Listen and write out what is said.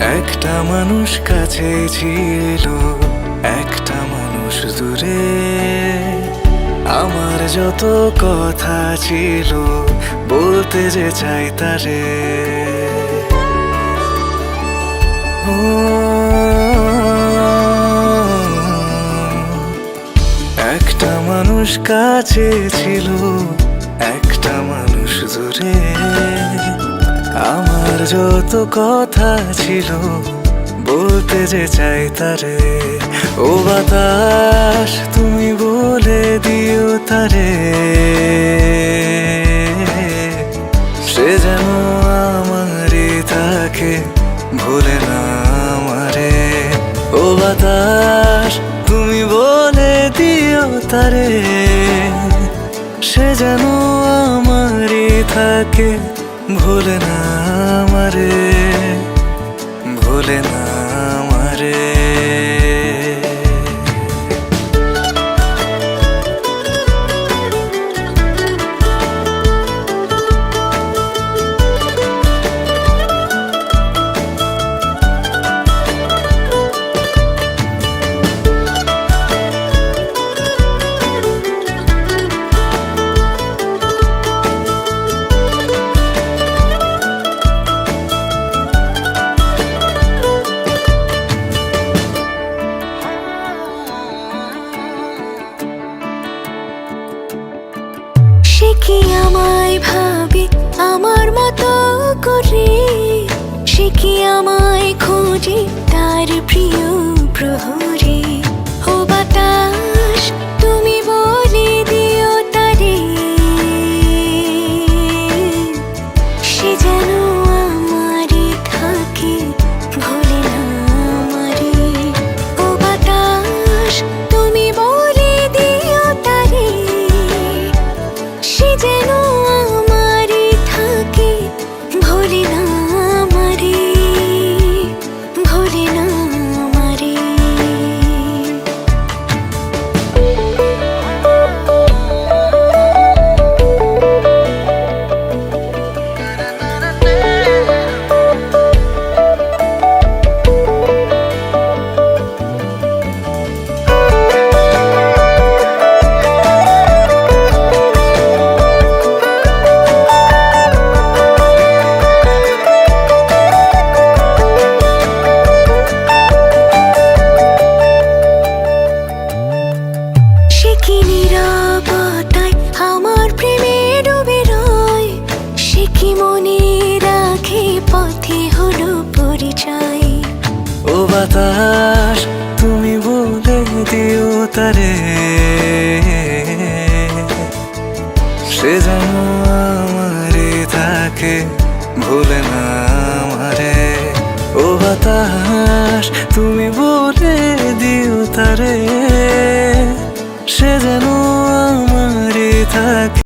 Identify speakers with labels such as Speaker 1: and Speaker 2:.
Speaker 1: একটা মানুষ কাছে ছিল, একটা মানুষ দূরে। আমার যত কথা ছিল, বলতে যে চাই তারে। একটা মানুষ কাছে ছিল, একটা মানুষ দূরে। আমার যত কথা ছিল, বলতে যে চাই তারে। ও বাতাস, তুমি বলে দিও তারে। সে যেন আমারই থাকে, ভুলে না আমারে। ও বাতাস, তুমি বলে দিও তারে। সে যেন আমারই থাকে ভুলে না আমারে
Speaker 2: কি আমায় ভাবি আমার মতো করে। সে কি আমায় খোঁজে? তার প্রিয় প্রহরে
Speaker 1: বাতাস, তুমি বলে দিও তারে। সে যেন আমারে থাকে ভুলে না আমারে। ও বাতাস, তুমি বলে দিও তারে। সে যেন আমারে থাকে